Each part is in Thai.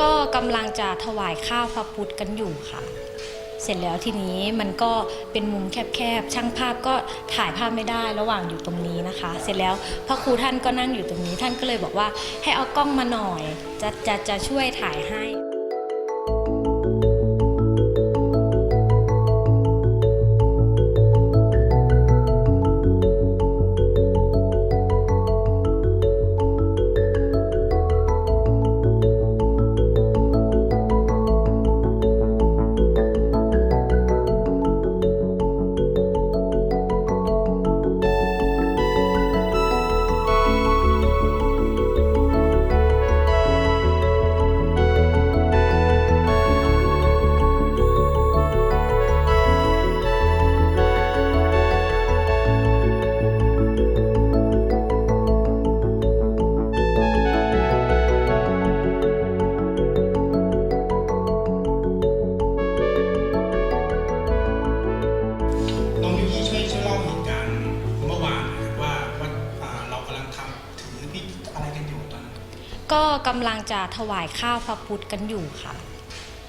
ก็กำลังจะถวายข้าวพระพุทธกันอยู่ค่ะ เสร็จแล้วทีนี้มันก็เป็นมุมแคบๆช่างภาพก็ถ่ายภาพไม่ได้ระหว่างอยู่ตรงนี้นะคะ เสร็จแล้วพระครูท่านก็นั่งอยู่ตรงนี้ท่านก็เลยบอกว่าให้เอากล้องมาหน่อยจะจะจะช่วยถ่ายให้ อะไรกันอยู่ตอนนั้นก็กำลังจะถวายข้าวพระพุทธกันอยู่ค่ะ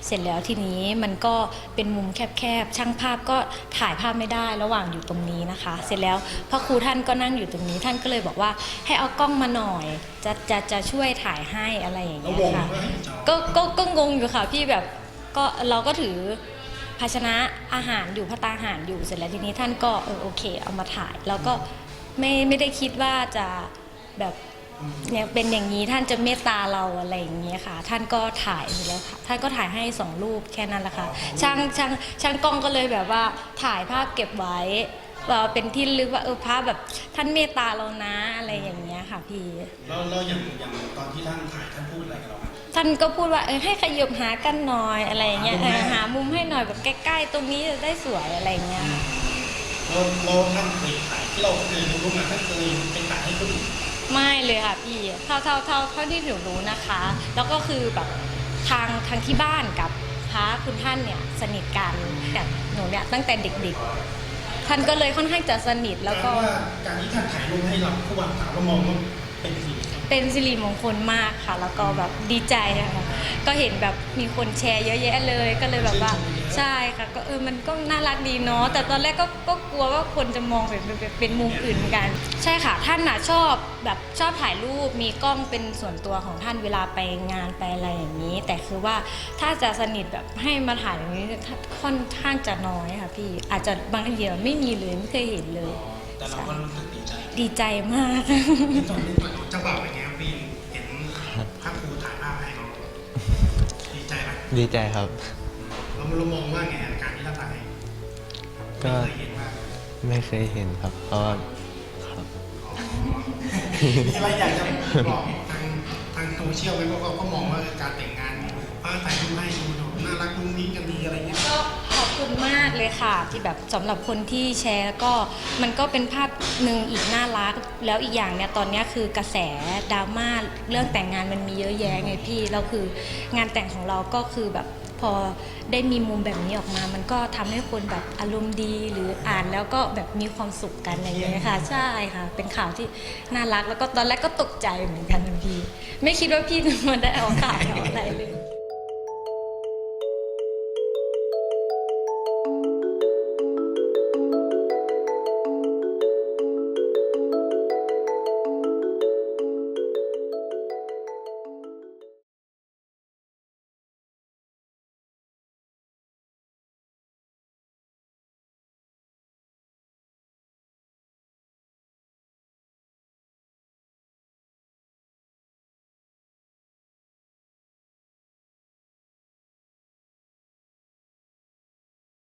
เสร็จแล้วทีนี้มันก็เป็นมุมแคบๆ ช่างภาพก็ถ่ายภาพไม่ได้ระหว่างอยู่ตรงนี้นะคะ เสร็จแล้วพระครูท่านก็นั่งอยู่ตรงนี้ ท่านก็เลยบอกว่าให้เอากล้องมาหน่อย จะจะจะช่วยถ่ายให้อะไรอย่างเราเงี้วยงค่ะว่าให้จอก็ก็ก็งงอยู่ค่ะพี่แบบก็เราก็ถือภาชนะอาหารอยู่พระตาหารอยู่เสร็จแล้วทีนี้ท่านก็เออโอเค เอามาถ่าย แล้วก็ไม่ไม่ได้คิดว่าจะแบบ เนี่ยเป็นอย่างนี้ท่านจะเมตตาเราอะไรอย่างเงี้ยค่ะ ท่านก็ถ่ายอยู่แล้วค่ะท่านก็ถ่ายให้สองรูปแค่นั้นแหละค่ะช่างช่างช่างกล้องก็เลยแบบว่าถ่ายภาพเก็บไว้ว่าเป็นที่ระลึกว่าเออภาพแบบท่านเมตตาเรานะอะไรอย่างเงี้ยค่ะพี่แล้วแล้วอย่างอย่างตอนที่ท่านถ่ายท่านพูดอะไรกับเราไหม ท่านก็พูดว่าเออให้ขยบหากันหน่อยอะไรอย่างเงี้ยหามุมเออให้หามุมให้หน่อยแบบใกล้ๆ ตรงนี้จะได้สวยอะไรอย่างเงี้ยค่ะเราเราท่านเคยถ่ายที่เราเคยดูรูปงานท่านเคยไปถ่ายให้คนอื่น ไม่เลยค่ะพี่เท่าเท่าเท่าเท่าที่หนูรู้นะคะ แล้วก็คือแบบทางทางที่บ้านกับพระคุณท่านเนี่ยสนิทกันแต่หนูเนี่ยตั้งแต่เด็กๆ ท่านก็เลยค่อนข้างจะสนิทแล้วก็ารว่าการที่ท่านถ่ายรูปให้เราผู้วันถามว่ามองว่าเป็นสิ่งที่เป็นสิริมงคลมากค่ะ แล้วก็แบบดีใจอะค่ะก็เห็นแบบมีคนแชร์เยอะแยะเลยก็เลยแบบว่า ใช่ค่ะก็เออมันก็น่ารักดีเนาะแต่ตอนแรกก็ก็กลัวว่าคนจะมองเป็นเป็นเป็นมุมอื่นเหมือนกัน ใช่ค่ะท่านน่ะชอบแบบชอบถ่ายรูปมีกล้องเป็นส่วนตัวของท่านเวลาไปงานไปอะไรอย่างนี้ แต่คือว่าถ้าจะสนิทแบบให้มาถ่ายอย่างนี้ค่อนข้างจะน้อยค่ะพี่อาจจะบางทีไม่มีเลยไม่เคยเห็นเลย แต่เราก็รู้สึกดีใจดีใจมากที่ตอนนี้เจ้าบ่าวเป็นไงครับพี่เห็นพระครูถ่ายภาพให้เราดีใจไหมดีใจครับ เรามองว่าไงอาการที่ท่านถ่ายก็ไม่เคยเห็นว่าไม่เคยเห็นครับเพราะว่าครับมีอะไรอยากจะบอกทางทางโซเชียลไหมเพราะเขาก็มองว่าการแต่งงานพระถ่ายรูปให้ดูน่ารักนุ่งนิ้งกันดีอะไรเงี้ยก็ขอบคุณมากเลยค่ะ ที่แบบสำหรับคนที่แชร์แล้วก็มันก็เป็นภาพหนึ่งอีกน่ารัก แล้วอีกอย่างเนี่ยตอนเนี้ยคือกระแสดราม่าเรื่องแต่งงานมันมีเยอะแยะไงพี่แล้วคืองานแต่งของเราก็คือแบบ พอได้มีมุมแบบนี้ออกมา มันก็ทำให้คนแบบอารมณ์ดีหรืออ่านแล้วก็แบบมีความสุขกันอะไรอย่างเงี้ยค่ะ ใช่ค่ะ เป็นข่าวที่น่ารักแล้วก็ตอนแรกก็ตกใจเหมือนกันพี่ ไม่คิดว่าพี่จะมาได้เอาข่าวเอาอะไรเลย